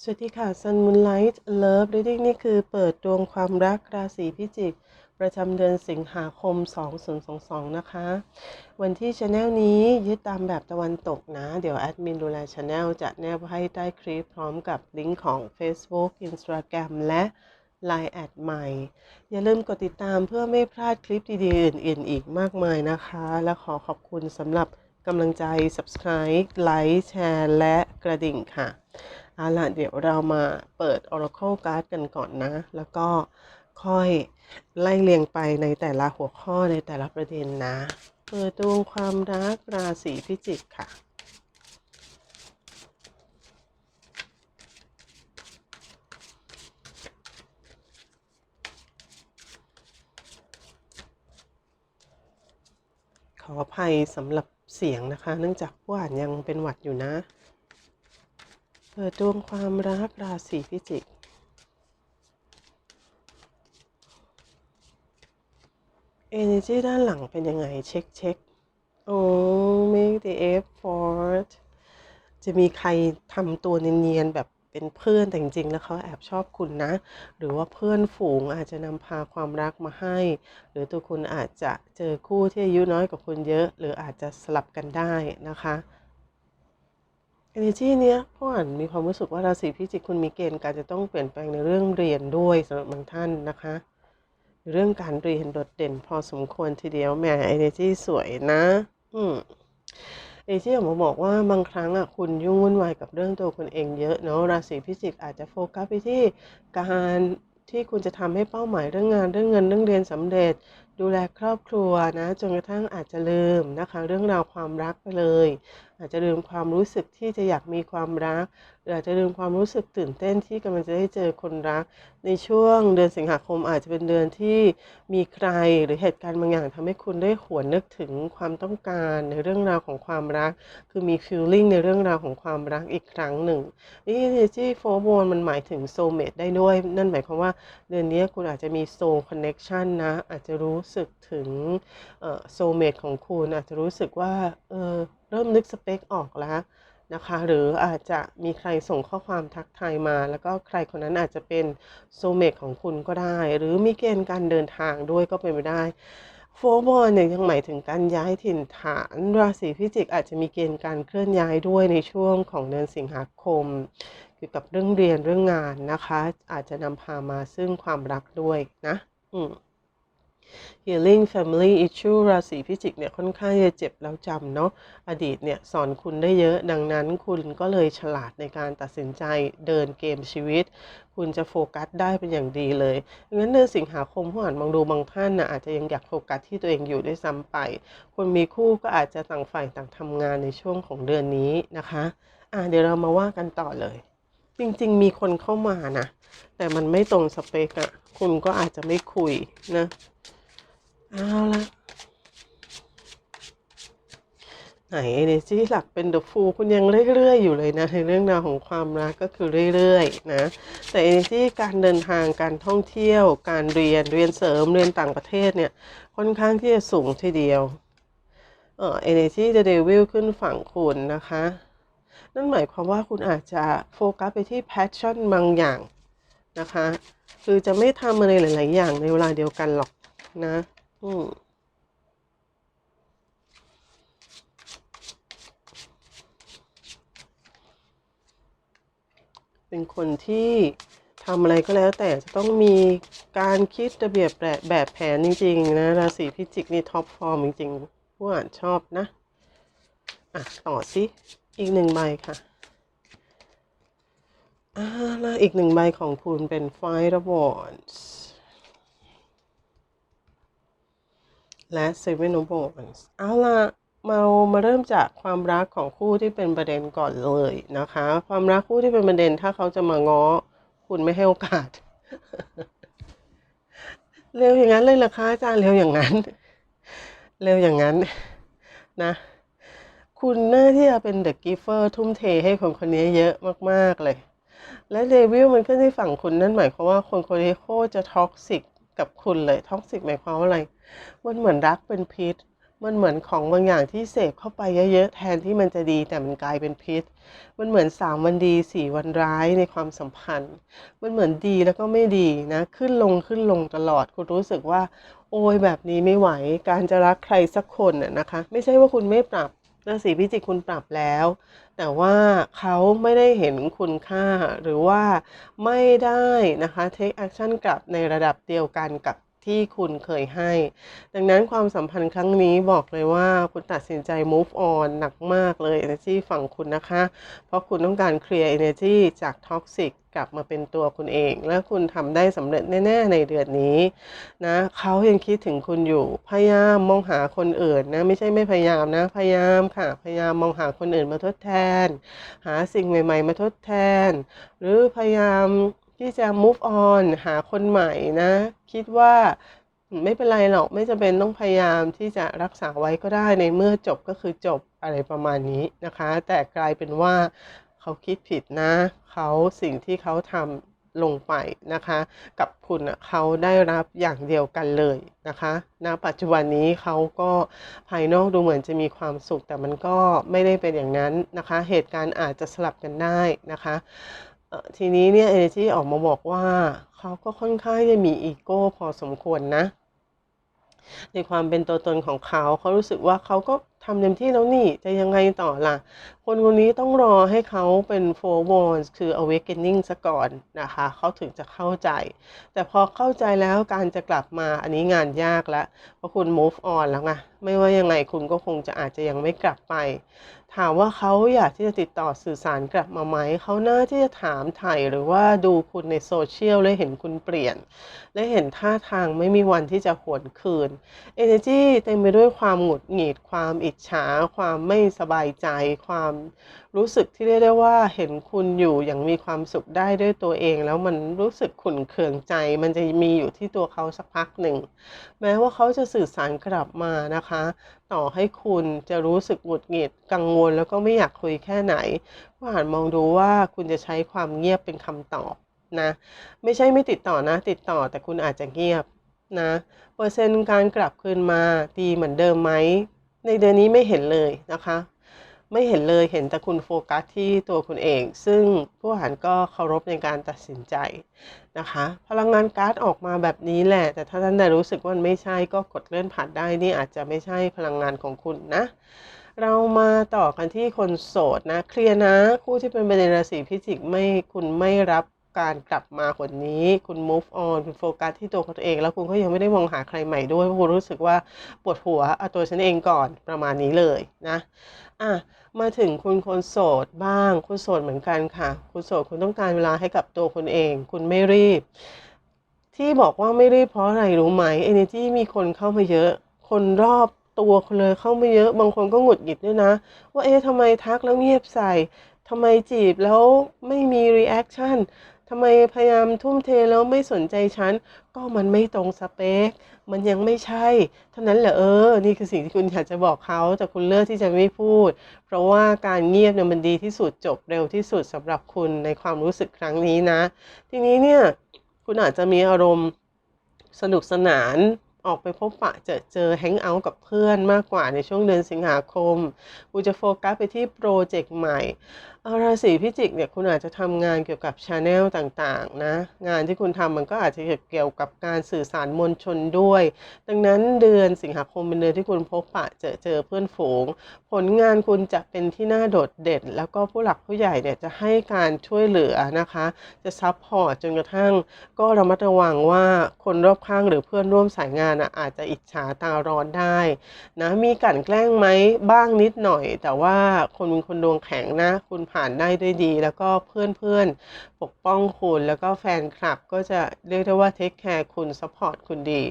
สวัสดีค่ะ Sun Moonlight Love Reading นี่คือเปิดดวงความรักราศีพิจิก ประจำเดือนสิงหาคม 2022 นะคะ วันที่ช anel นี้ยึดตามแบบตะวันตกนะ เดี๋ยวแอดมินดูแลช anel จะแนบให้ใต้คลิปพร้อมกับลิงก์ของ Facebook Instagram และ Line แอดใหม่ อย่าลืมกดติดตามเพื่อไม่พลาดคลิปดีๆ อื่นๆ อีกมากมายนะคะ และขอขอบคุณสำหรับกำลังใจ Subscribe ไลค์แชร์และกระดิ่งค่ะ เอาล่ะเดี๋ยวเรามาเปิด Oracle Card กันก่อนนะ แล้วก็ค่อยไล่เรียงไปในแต่ละหัวข้อในแต่ละประเด็นนะ เปิดดวงความรักราศีพิจิกค่ะขออภัยสำหรับเสียงนะคะ เนื่องจากผู้อ่านยังเป็นหวัดอยู่นะ เปิดดวงความรักราศีพิจิก Energy ด้านหลังเป็นยังไง เช็คเช็คโอ้ make the effort จะมีใครทำตัวเนียนๆแบบเป็นเพื่อนแต่จริงๆแล้วเขาแอบชอบคุณนะ หรือว่าเพื่อนฝูงอาจจะนำพาความรักมาให้ หรือตัวคุณอาจจะเจอคู่ที่อายุน้อยกว่าคุณเยอะ หรืออาจจะสลับกันได้นะคะ energy เนี้ยพ่ออ่านมีความรู้สึกว่าราศีพิจิกคุณมีเกณฑ์การจะต้องเปลี่ยนแปลงในเรื่องเรียนด้วยสำหรับบางท่านนะคะ เรื่องการเรียนโดดเด่นพอสมควรทีเดียวแหม energy สวยนะ อืมเอเจียมาบอกว่าบางครั้งอะคุณยุ่งวุ่นวายกับเรื่องตัวคุณเองเยอะเนาะราศีพิจิกอาจจะโฟกัสไปที่การที่คุณจะทำให้เป้าหมายเรื่องงานเรื่องเงินเรื่องเรียนสำเร็จ ดูแลครอบครัวนะจนกระทั่งอาจจะลืมนะคะ เรื่องราวความรักไปเลยอาจจะลืมความรู้สึกที่จะอยากมีความรักหรืออาจจะลืมความรู้สึกตื่นเต้นที่กำลังจะได้เจอคนรัก ในช่วงเดือนสิงหาคมอาจจะเป็นเดือนที่มีใครหรือเหตุการณ์บางอย่างทำให้คุณได้หวนนึกถึงความต้องการในเรื่องราวของความรัก คือมี feeling ในเรื่องราวของความรักอีกครั้งหนึ่งนี่ energy for one มันหมายถึง soulmate ได้ด้วย นั่นหมายความว่าเดือนนี้คุณอาจจะมี soul connection นะอาจจะรู้สึกถึงเอ่อ soulmate ของคุณอาจจะรู้สึกว่าเออ เริ่มนึกสเปคออกแล้วนะคะ หรืออาจจะมีใครส่งข้อความทักทายมา แล้วก็ใครคนนั้นอาจจะเป็นโซเมตของคุณก็ได้ หรือมีเกณฑ์การเดินทางด้วยก็เป็นไปได้โฟบอลเนี่ยยังหมายถึงการย้ายถิ่นฐาน ราศีพิจิกอาจจะมีเกณฑ์การเคลื่อนย้ายด้วยในช่วงของเดือนสิงหาคม เกี่ยวกับเรื่องเรียนเรื่องงานนะคะ อาจจะนำพามาซึ่งความรักด้วยนะ อืม Healing Family Issue ราศีพิจิกเนี่ยค่อนข้างจะเจ็บแล้วจำเนาะอดีตเนี่ยสอนคุณได้เยอะดังนั้นคุณก็เลยฉลาดในการตัดสินใจเดินเกมชีวิต คุณจะโฟกัสได้เป็นอย่างดีเลยงั้นเดือนสิงหาคมผู้อ่านมองดูบางท่านนะอาจจะยังอยากโฟกัสที่ตัวเองอยู่ด้วยซ้ำไป คนมีคู่ก็อาจจะต่างฝ่ายต่างทำงานในช่วงของเดือนนี้นะคะอะเดี๋ยวเรามาว่ากันต่อเลยจริงๆ มีคนเข้ามานะ แต่มันไม่ตรงสเปกอะคุณก็อาจจะไม่คุยนะ เอาละไหนเอเนจีหลักเป็นเดอะฟูคุณยังเรื่อยๆอยู่เลยนะในเรื่องราวของความรักก็คือเรื่อยๆนะแต่เอเนจีการเดินทางการท่องเที่ยว การเรียนเรียนเสริมเรียนต่างประเทศเนี่ยค่อนข้างที่จะสูงทีเดียวเออเอเนจีจะเดวิลขึ้นฝั่งคุณนะคะ นั่นหมายความว่าคุณอาจจะโฟกัสไปที่แพชชั่นบางอย่างนะคะ คือจะไม่ทำอะไรหลาย ๆ อย่างในเวลาเดียวกันหรอกนะ อืมเป็นคนที่ทำอะไรก็แล้วแต่จะต้องมีการคิดระเบียบแบบแบบแผนจริง ๆ นะราศีพิจิกนี่ท็อปฟอร์มจริงๆผู้อ่านชอบนะ อะ ต่อสิอีกหนึ่งใบค่ะอ่าแล้วอีกหนึ่งใบของคุณเป็น Five of Wands และ Seven of Wands เอาล่ะมามาเริ่มจากความรักของคู่ที่เป็นประเด็นก่อนเลยนะคะ ความรักคู่ที่เป็นประเด็นถ้าเขาจะมาง้อ คุณไม่ให้โอกาส เร็วอย่างนั้นเลยเหรอคะอาจารย์เร็วอย่างนั้น เร็วอย่างนั้นนะคุณน่าที่จะเป็นเดอะกิฟเฟอร์ทุ่มเทให้คนคนนี้เยอะมาก ๆ เลย และเดวิลมันขึ้นที่ฝั่งคุณนั่นหมายความว่าคนคนนี้โคตรจะท็อกซิก กับคุณเลยท็อกซิกหมายความว่าอะไร มันเหมือนรักเป็นพิษ มันเหมือนของบางอย่างที่เสพเข้าไปเยอะๆแทนที่มันจะดีแต่มันกลายเป็นพิษ มันเหมือนสามวันดีสี่วันร้ายในความสัมพันธ์ มันเหมือนดีแล้วก็ไม่ดีนะ ขึ้นลงขึ้นลงตลอด คุณรู้สึกว่า โอ้ยแบบนี้ไม่ไหว การจะรักใครสักคนน่ะนะคะ ไม่ใช่ว่าคุณไม่ปรับ ราศีพิจิกคุณปรับแล้ว แต่ว่าเขาไม่ได้เห็นคุณค่าหรือว่าไม่ได้นะคะ take action กลับในระดับเดียวกันกับ ที่คุณเคยให้ ดังนั้นความสัมพันธ์ครั้งนี้บอกเลยว่าคุณตัดสินใจ move on หนักมากเลย energy ฝั่งคุณนะคะ เพราะคุณต้องการเคลียร์ energy จาก toxic กลับมาเป็นตัวคุณเอง และคุณทำได้สำเร็จแน่ ๆ ในเดือนนี้นะเขายังคิดถึงคุณอยู่ พยายามมองหาคนอื่นนะไม่ใช่ไม่พยายามนะ พยายามค่ะ พยายามมองหาคนอื่นมาทดแทน หาสิ่งใหม่ ๆ มาทดแทน หรือพยายาม ที่จะ move on หาคนใหม่นะ คิดว่าไม่เป็นไรหรอกไม่จำเป็นต้องพยายามที่จะรักษาไว้ก็ได้ในเมื่อจบก็คือจบอะไรประมาณนี้นะคะ แต่กลายเป็นว่าเขาคิดผิดนะ เขาสิ่งที่เขาทำลงไปนะคะ กับคุณเขาได้รับอย่างเดียวกันเลยนะคะณปัจจุบันนี้เขาก็ภายนอกดูเหมือนจะมีความสุขแต่มันก็ไม่ได้เป็นอย่างนั้นนะคะ เหตุการณ์อาจจะสลับกันได้นะคะ ทีนี้เนี่ย energy ออกมาบอกว่าเขาก็ค่อนข้างจะมีอีโก้พอสมควรนะ ในความเป็นตัวตนของเขาเขารู้สึกว่าเขาก็ ทำเต็มที่แล้วนี่จะยังไงต่อล่ะ คนคนนี้ต้องรอให้เขาเป็น four wands คือ awakening ซะก่อนนะคะ เขาถึงจะเข้าใจ แต่พอเข้าใจแล้วการจะกลับมาอันนี้งานยากแล้วเพราะคุณ move on แล้วไงไม่ว่ายังไงคุณก็คงจะอาจจะยังไม่กลับไป ถามว่าเขาอยากที่จะติดต่อสื่อสารกลับมาไหม เขาน่าที่จะถามไถ่หรือว่าดูคุณในโซเชียลและเห็นคุณเปลี่ยน และเห็นท่าทางไม่มีวันที่จะหวนคืน Energy เต็มไปด้วยความหงุดหงิดความอิจฉา ความไม่สบายใจ ความรู้สึกที่เรียกได้ว่าเห็นคุณอยู่อย่างมีความสุขได้ด้วยตัวเอง แล้วมันรู้สึกขุ่นเคืองใจ มันจะมีอยู่ที่ตัวเขาสักพักหนึ่ง แม้ว่าเขาจะสื่อสารกลับมานะคะ ต่อให้คุณจะรู้สึกหงุดหงิดกังวล แล้วก็ไม่อยากคุยแค่ไหนก็หันมองดูว่าคุณจะใช้ความเงียบเป็นคำตอบนะ ไม่ใช่ไม่ติดต่อนะ ติดต่อแต่คุณอาจจะเงียบนะ เปอร์เซ็นต์การกลับคืนมาดีเหมือนเดิมไหม ในเดือนนี้ไม่เห็นเลยนะคะ ไม่เห็นเลยเห็นแต่คุณโฟกัสที่ตัวคุณเอง ซึ่งผู้อ่านก็เคารพในการตัดสินใจนะคะ พลังงานการ์ดออกมาแบบนี้แหละ แต่ถ้าท่านใดรู้สึกว่ามันไม่ใช่ก็กดเลื่อนผ่านได้นี่อาจจะไม่ใช่พลังงานของคุณนะเรามาต่อกันที่คนโสดนะ เคลียร์นะ คู่ที่เป็นประเด็นราศีพิจิกไม่คุณไม่รับ การกลับมาคนนี้ คุณ move on คุณโฟกัสที่ตัวของตัวเอง แล้วคุณก็ยังไม่ได้มองหาใครใหม่ด้วยเพราะคุณรู้สึกว่าปวดหัวเอาตัวฉันเองก่อนประมาณนี้เลยนะอะมาถึงคุณคนโสดบ้าง คุณโสดเหมือนกันค่ะ คุณโสดคุณต้องการเวลาให้กับตัวคุณเอง คุณไม่รีบ ที่บอกว่าไม่รีบเพราะอะไรรู้ไหม energy มีคนเข้ามาเยอะ คนรอบตัวคุณเลยเข้ามาเยอะ บางคนก็หงุดหงิดด้วยนะ ว่าเอ๊ะทำไมทักแล้วเงียบใส่ทำไมจีบแล้วไม่มี reaction ทำไมพยายามทุ่มเทแล้วไม่สนใจฉัน ก็มันไม่ตรงสเปค มันยังไม่ใช่ เท่านั้นแหละเออ นี่คือสิ่งที่คุณอยากจะบอกเขา แต่คุณเลือกที่จะไม่พูด เพราะว่าการเงียบเนี่ยมันดีที่สุดจบเร็วที่สุดสำหรับคุณในความรู้สึกครั้งนี้นะ ทีนี้เนี่ย คุณอาจจะมีอารมณ์สนุกสนาน ออกไปพบปะเจอเจอแฮงเอาท์กับเพื่อนมากกว่าในช่วงเดือนสิงหาคมคุณจะโฟกัสไปที่โปรเจกต์ใหม่ราศีพิจิกเนี่ยคุณอาจจะทำงานเกี่ยวกับชาแนลต่างๆนะ งานที่คุณทำมันก็อาจจะเกี่ยวกับการสื่อสารมวลชนด้วย ดังนั้นเดือนสิงหาคมเป็นเดือนที่คุณพบปะเจอเจอเพื่อนฝูง ผลงานคุณจะเป็นที่น่าโดดเด่น แล้วก็ผู้หลักผู้ใหญ่เนี่ยจะให้การช่วยเหลือนะคะ จะซัพพอร์ตจนกระทั่ง ก็ระมัดระวังว่าคนรอบข้างหรือเพื่อนร่วมสายงานอะอาจจะอิจฉาตาร้อนได้นะมีกลั่นแกล้งไหมบ้างนิดหน่อย แต่ว่าคนเป็นคนดวงแข็งนะ คุณผ่านได้ด้วยดี แล้วก็เพื่อนเพื่อนปกป้องคุณ แล้วก็แฟนคลับก็จะเรียกได้ว่าเทคแคร์คุณซัพพอร์ตคุณดี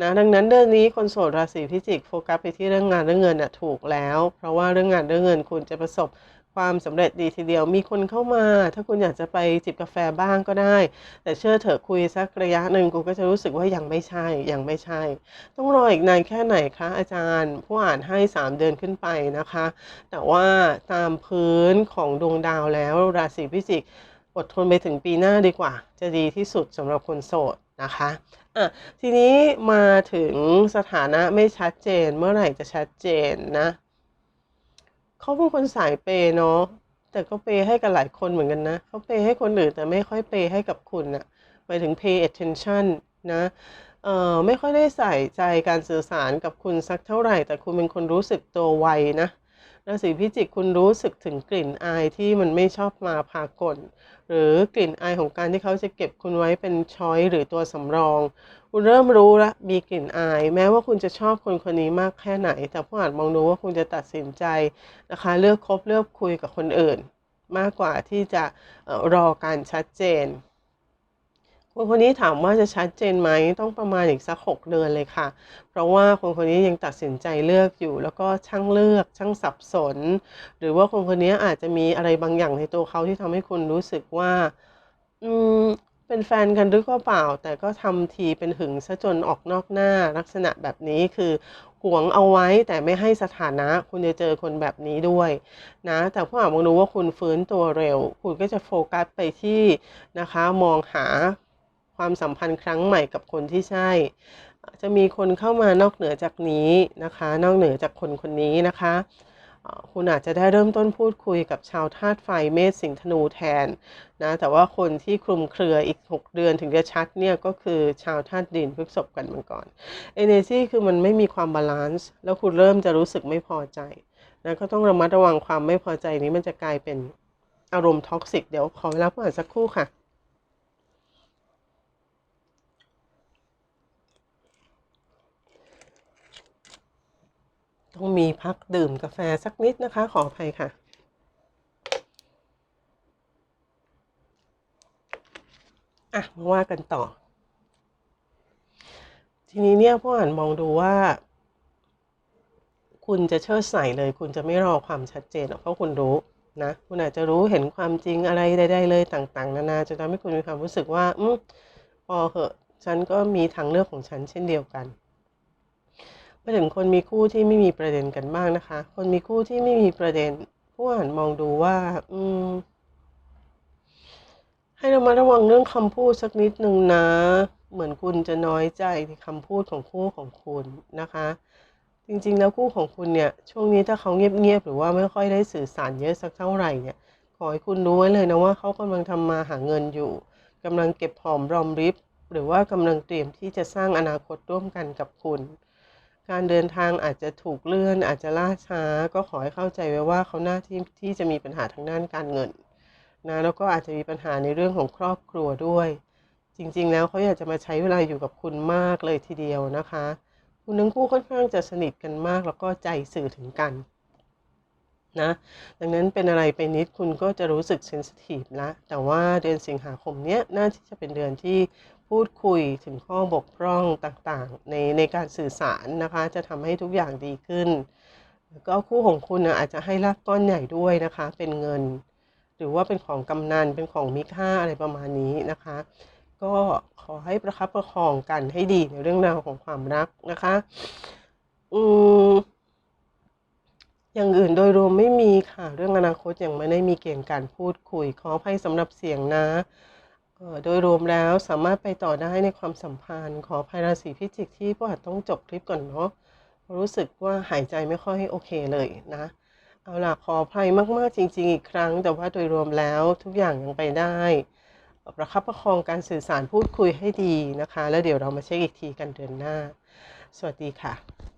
นะดังนั้นเดือนนี้คนโสดราศีพิจิกโฟกัสไปที่เรื่องงานเรื่องเงินน่ะถูกแล้ว เพราะว่าเรื่องงานเรื่องเงินคุณจะประสบ ความสำเร็จดีทีเดียวมีคนเข้ามา ถ้าคุณอยากจะไปจิบกาแฟบ้างก็ได้ แต่เชื่อเถอะคุยสักระยะหนึ่งกูก็จะรู้สึกว่ายังไม่ใช่ยังไม่ใช่ ต้องรออีกนานแค่ไหนคะอาจารย์ ผู้อ่านให้ 3 เดือนขึ้นไปนะคะ แต่ว่าตามพื้นของดวงดาวแล้วราศีพิจิกอดทนไปถึงปีหน้าดีกว่า จะดีที่สุดสำหรับคนโสดนะคะอะทีนี้มาถึงสถานะไม่ชัดเจนเมื่อไหร่จะชัดเจนนะ เขาเป็นคนสายเปย์เนาะแต่ก็เปย์ให้กับหลายคนเหมือนกันนะเขาเปย์ให้คนอื่นแต่ไม่ค่อยเปย์ให้กับคุณอะหมายถึง pay attention นะเอ่อไม่ค่อยได้ใส่ใจการสื่อสารกับคุณสักเท่าไหร่ แต่คุณเป็นคนรู้สึกตัวไวนะราศีพิจิกคุณรู้สึกถึงกลิ่นอายที่มันไม่ชอบมาพากล หรือกลิ่นอายของการที่เขาจะเก็บคุณไว้เป็นช้อยหรือตัวสำรอง คุณเริ่มรู้ละมีกลิ่นอาย แม้ว่าคุณจะชอบคนคนนี้มากแค่ไหน แต่ผู้อาจมองดูว่าคุณจะตัดสินใจนะคะ เลือกคบเลือกคุยกับคนอื่น มากกว่าที่จะออรอการชัดเจน คนคนนี้ถามว่าจะชัดเจนไหมต้องประมาณอีกสักหกเดือนเลยค่ะ เพราะว่าคนคนนี้ยังตัดสินใจเลือกอยู่ แล้วก็ช่างเลือกช่างสับสน หรือว่าคนคนนี้อาจจะมีอะไรบางอย่างในตัวเขาที่ทำให้คุณรู้สึกว่า อืมเป็นแฟนกันหรือก็เปล่า แต่ก็ทำทีเป็นหึงซะจนออกนอกหน้าลักษณะแบบนี้คือหวงเอาไว้แต่ไม่ให้สถานะคุณจะเจอคนแบบนี้ด้วยนะแต่ผู้อ่านมองดูว่าคุณฟื้นตัวเร็ว คุณก็จะโฟกัสไปที่นะคะ มองหา ความสัมพันธ์ครั้งใหม่กับคนที่ใช่ จะมีคนเข้ามานอกเหนือจากนี้นะคะ นอกเหนือจากคนคนนี้นะคะคุณอาจจะได้เริ่มต้นพูดคุยกับชาวธาตุไฟเมษสิงห์ธนูแทนนะแต่ว่าคนที่คลุมเครืออีก 6 เดือนถึงจะชัดเนี่ยก็คือชาวธาตุดินพฤษภกันมังกร Energy คือมันไม่มีความบาลานซ์แล้วคุณเริ่มจะรู้สึกไม่พอใจนะก็ต้องระมัดระวังความไม่พอใจนี้มันจะกลายเป็นอารมณ์ท็อกซิกเดี๋ยวขอเวลาเพื่อนสักครู่ค่ะ ต้องมีพักดื่มกาแฟสักนิดนะคะ ขออภัยค่ะ อะ มาว่ากันต่อ ทีนี้เนี่ยพ่ออ่านมองดูว่า คุณจะเชิดใส่เลย คุณจะไม่รอความชัดเจนเพราะคุณรู้นะ คุณอาจจะรู้เห็นความจริงอะไรใดๆเลยต่าง ๆ นานาจะทำให้คุณมีความรู้สึกว่า อืมพอเหอะ ฉันก็มีทางเลือกของฉันเช่นเดียวกัน มาถึงคนมีคู่ที่ไม่มีประเด็นกันบ้างนะคะ คนมีคู่ที่ไม่มีประเด็น ผู้อ่านมองดูว่า อืม ให้เรามาระวังเรื่องคำพูดสักนิดนึงนะ เหมือนคุณจะน้อยใจในคำพูดของคู่ของคุณนะคะ จริงๆ แล้วคู่ของคุณเนี่ย ช่วงนี้ถ้าเขาเงียบๆหรือว่าไม่ค่อยได้สื่อสารเยอะสักเท่าไหร่เนี่ย ขอให้คุณรู้ไว้เลยนะว่าเขากำลังทำมาหาเงินอยู่กำลังเก็บหอมรอมริบหรือว่ากำลังเตรียมที่จะสร้างอนาคตร่วมกันกับคุณ การเดินทางอาจจะถูกเลื่อน อาจจะล่าช้า ก็ขอให้เข้าใจไว้ว่าเขาหน้าที่ที่จะมีปัญหาทางด้านการเงินนะแล้วก็อาจจะมีปัญหาในเรื่องของครอบครัวด้วย จริงๆ แล้วเขาอยากจะมาใช้เวลาอยู่กับคุณมากเลยทีเดียวนะคะ คุณทั้งคู่ค่อนข้างจะสนิทกันมากแล้วก็ใจสื่อถึงกันนะดังนั้นเป็นอะไรไปนิดคุณก็จะรู้สึกเซนซิทีฟละแต่ว่าเดือนสิงหาคมเนี้ยน่าที่จะเป็นเดือนที่ พูดคุยถึงข้อบกพร่องต่างๆ ในในการสื่อสารนะคะ จะทำให้ทุกอย่างดีขึ้น ก็คู่ของคุณนะอาจจะให้รับก้อนใหญ่ด้วยนะคะ เป็นเงิน หรือว่าเป็นของกำนันเป็นของมีค่าอะไรประมาณนี้นะคะ ก็ขอให้ประคับประคองกันให้ดีในเรื่องราวของความรักนะคะอืมอย่างอื่นโดยรวมไม่มีค่ะ เรื่องอนาคตยังไม่ได้มีเกณฑ์การพูดคุยขออภัยสำหรับเสียงนะ โดยรวมแล้วสามารถไปต่อได้ในความสัมพันธ์ ขอภัยราศีพิจิกที่พ่ออาจต้องจบคลิปก่อนเนาะรู้สึกว่าหายใจไม่ค่อยโอเคเลยนะ เอาล่ะขออภัยมาก ๆ จริง ๆ อีกครั้ง แต่ว่าโดยรวมแล้วทุกอย่างยังไปได้ ประคับประคองการสื่อสารพูดคุยให้ดีนะคะ แล้วเดี๋ยวเรามาเช็คอีกทีกันเดือนหน้า สวัสดีค่ะ